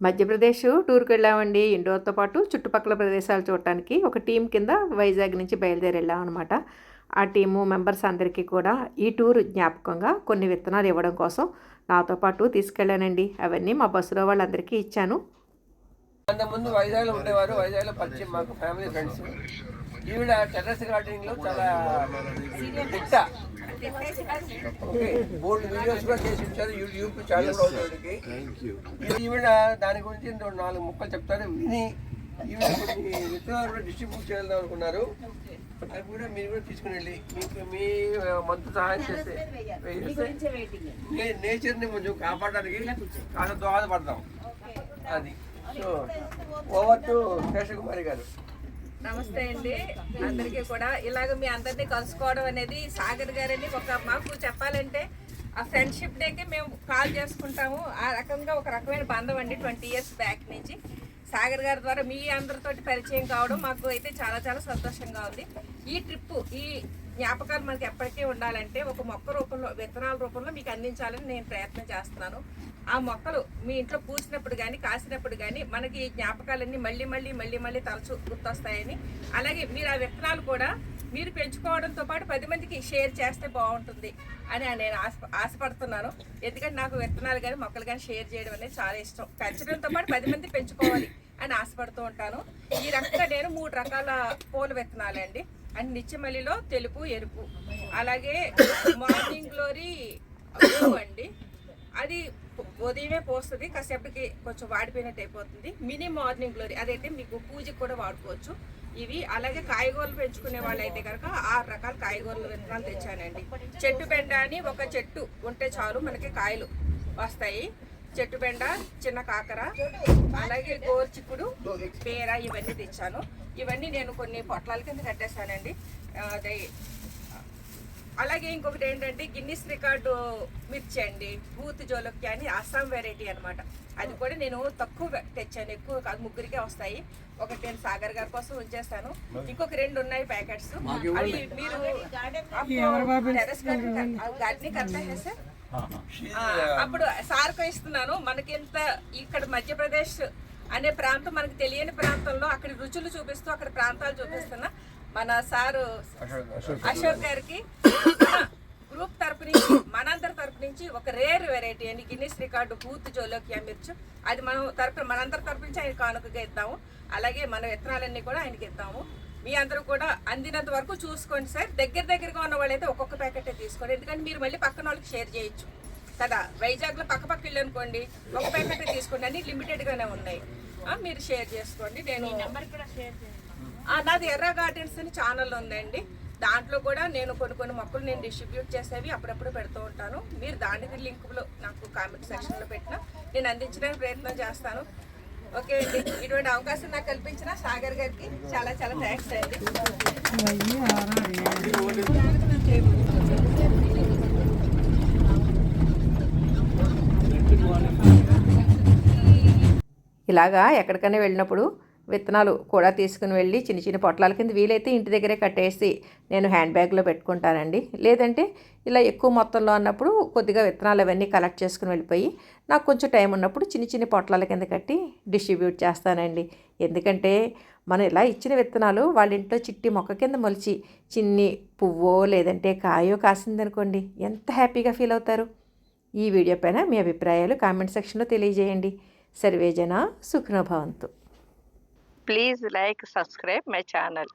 మధ్యప్రదేశ్ టూర్కి వెళ్ళామండి. ఇండోర్తో పాటు చుట్టుపక్కల ప్రదేశాలు చూడటానికి ఒక టీం కింద వైజాగ్ నుంచి బయలుదేరి వెళ్ళాం అనమాట ఆ టీము మెంబర్స్ అందరికీ కూడా ఈ టూర్ జ్ఞాపకంగా కొన్ని విత్తనాలు ఇవ్వడం కోసం నాతో పాటు తీసుకెళ్ళానండి. అవన్నీ మా బస్సులో వాళ్ళందరికీ ఇచ్చాను. ముందు వైజాగ్లో ఉండేవారు. వైజాగ్లో పరిచయం మాకు ఫ్యామిలీ ఫ్రెండ్స్. ఈవిడ టెర్రస్ గార్డెనింగ్లో చాలా బోర్డు వీడియోస్ కూడా చేసి ఇచ్చారు. YouTube channel. ఈవిడ దాని గురించి ఇంకో నాలుగు ముక్కలు చెప్తారు. విని ఈవిడ కొన్ని విత్తనాలు డిస్ట్రిబ్యూట్ చేద్దాం అనుకున్నారు. అవి కూడా మీరు కూడా తీసుకుని వెళ్ళి మీకు మీ మంతు సహాయం చేస్తే నేచర్ని కొంచెం కాపాడడానికి కాస్త దోహదపడతాం. అది. సో ఓవర్ టు శేషకుమారి గారు. నమస్తే అండి. అందరికీ కూడా ఇలాగ మీ అందరినీ కలుసుకోవడం అనేది సాగర్ గారని ఒక మాకు చెప్పాలంటే ఆ ఫ్రెండ్షిప్ డేకి మేము కాల్ చేసుకుంటాము. ఆ రకంగా ఒక రకమైన బంధం అండి ట్వంటీ ఇయర్స్ బ్యాక్ నుంచి. సాగర్ గారి ద్వారా మీ అందరితోటి పరిచయం కావడం మాకు అయితే చాలా చాలా సంతోషంగా ఉంది. ఈ ట్రిప్ ఈ జ్ఞాపకాలు మనకి ఎప్పటికీ ఉండాలంటే ఒక మొక్క రూపంలో విత్తనాల రూపంలో మీకు అందించాలని నేను ప్రయత్నం చేస్తున్నాను. ఆ మొక్కలు మీ ఇంట్లో పూసినప్పుడు కానీ కాసినప్పుడు కానీ మనకి ఈ జ్ఞాపకాలన్నీ మళ్ళీ మళ్ళీ మళ్ళీ మళ్ళీ తరచు గుర్తొస్తాయని. అలాగే మీరు ఆ విత్తనాలు కూడా మీరు పెంచుకోవడంతో పాటు పది మందికి షేర్ చేస్తే బాగుంటుంది అని నేను ఆశ ఆశపడుతున్నాను. ఎందుకంటే నాకు విత్తనాలు కానీ మొక్కలు కానీ షేర్ చేయడం అనేది చాలా ఇష్టం. పెంచడంతో పాటు పది మంది పెంచుకోవాలి అని ఆశపడుతూ ఉంటాను. ఈ రకంగా నేను మూడు రకాల పూల విత్తనాలు అండి నిత్యమల్లిలో తెలుపు ఎరుపు. అలాగే మార్నింగ్ గ్లోరీ అండి. అది ఉదయమే పోస్తుంది కాసేపటికి కొంచెం వాడిపోయినట్టు అయిపోతుంది. మినీ మార్నింగ్ గ్లోరీ అదైతే మీకు పూజకి కూడా వాడుకోవచ్చు. ఇవి అలాగే కాయగూరలు పెంచుకునే వాళ్ళు అయితే కనుక ఆరు రకాల కాయగూరల విత్తనాలు తెచ్చానండి. చెట్టు బెండ అని ఒక చెట్టు ఉంటే చాలు మనకి కాయలు వస్తాయి. చెట్టు బెండ చిన్న కాకర అలాగే గోర్చిక్కుడు పేర ఇవన్నీ తెచ్చాను. ఇవన్నీ నేను కొన్ని పొట్లాల కింద కట్టేశానండి. అదే అలాగే ఇంకొకటి ఏంటంటే గిన్నిస్ రికార్డు మిర్చి అండి బూత్ జోలక్కి అని అస్సాం వెరైటీ అన్నమాట. అది కూడా నేను తక్కువ తెచ్చాను ఎక్కువ కాదు ముగ్గురికే వస్తాయి. ఒకటి నేను సాగర్ గారి కోసం ఉంచేస్తాను. ఇంకొక రెండు ఉన్నాయి ప్యాకెట్స్. అవి మీరు గార్డెనింగ్ కర్తా సార్. అప్పుడు సార్కు ఇస్తున్నాను మనకింత ఇక్కడ మధ్యప్రదేశ్ అనే ప్రాంతం మనకు తెలియని ప్రాంతంలో అక్కడ రుచులు చూపిస్తూ అక్కడ ప్రాంతాలు చూపిస్తున్నా మన సారు అశోక్ గారికి గ్రూప్ తరపు నుంచి మనందరి తరపు నుంచి ఒక రేర్ వెరైటీ అండి. గిన్నిస్ రికార్డు బూత్ జోలోకియా మిర్చి అది మనం తరపు మనందరి తరపు నుంచి ఆయన కానుకగా ఇద్దాము. అలాగే మన విత్తనాలన్నీ కూడా ఆయనకి ఇద్దాము. మీ అందరూ కూడా అందినంత వరకు చూసుకోండి సార్. దగ్గర దగ్గరగా ఉన్న వాళ్ళైతే ఒక్కొక్క ప్యాకెట్ తీసుకోండి. ఎందుకంటే మీరు మళ్ళీ పక్కన వాళ్ళకి షేర్ చేయొచ్చు. కదా వైజాగ్లో పక్క పక్క ఇల్లు అనుకోండి ఒక ప్యాకెట్ తీసుకోండి. అన్ని లిమిటెడ్గానే ఉన్నాయి. మీరు షేర్ చేసుకోండి. నేను నాది ఎర్ర గార్డెన్స్ అని ఛానల్ ఉందండి. దాంట్లో కూడా నేను కొన్ని కొన్ని మొక్కలు నేను డిస్ట్రిబ్యూట్ చేసేవి అప్పుడప్పుడు పెడుతూ ఉంటాను. మీరు దానికి లింకులో నాకు కామెంట్ సెక్షన్లో పెట్టిన నేను అందించడానికి ప్రయత్నం చేస్తాను. ఓకే అండి. ఇటువంటి అవకాశం నాకు కల్పించిన సాగర్ గారికి చాలా చాలా థ్యాంక్స్ అండి. ఇలాగా ఎక్కడికైనా వెళ్ళినప్పుడు విత్తనాలు కూడా తీసుకుని వెళ్ళి చిన్న చిన్న పొట్లాల కింద వీలైతే ఇంటి దగ్గరే కట్టేసి నేను హ్యాండ్ బ్యాగ్లో పెట్టుకుంటానండి. లేదంటే ఇలా ఎక్కువ మొత్తంలో అన్నప్పుడు కొద్దిగా విత్తనాలు అవన్నీ కలెక్ట్ చేసుకుని వెళ్ళిపోయి నాకు కొంచెం టైం ఉన్నప్పుడు చిన్న చిన్న పొట్లాల కింద కట్టి డిస్ట్రిబ్యూట్ చేస్తానండి. ఎందుకంటే మనం ఇలా ఇచ్చిన విత్తనాలు వాళ్ళ ఇంట్లో చిట్టి మొక్క కింద మొలిచి చిన్ని పువ్వో లేదంటే కాయో కాసిందనుకోండి ఎంత హ్యాపీగా ఫీల్ అవుతారు? ఈ వీడియో పైన మీ అభిప్రాయాలు కామెంట్ సెక్షన్లో తెలియజేయండి. సర్వేజన సుఖనభవంతు please like subscribe my channel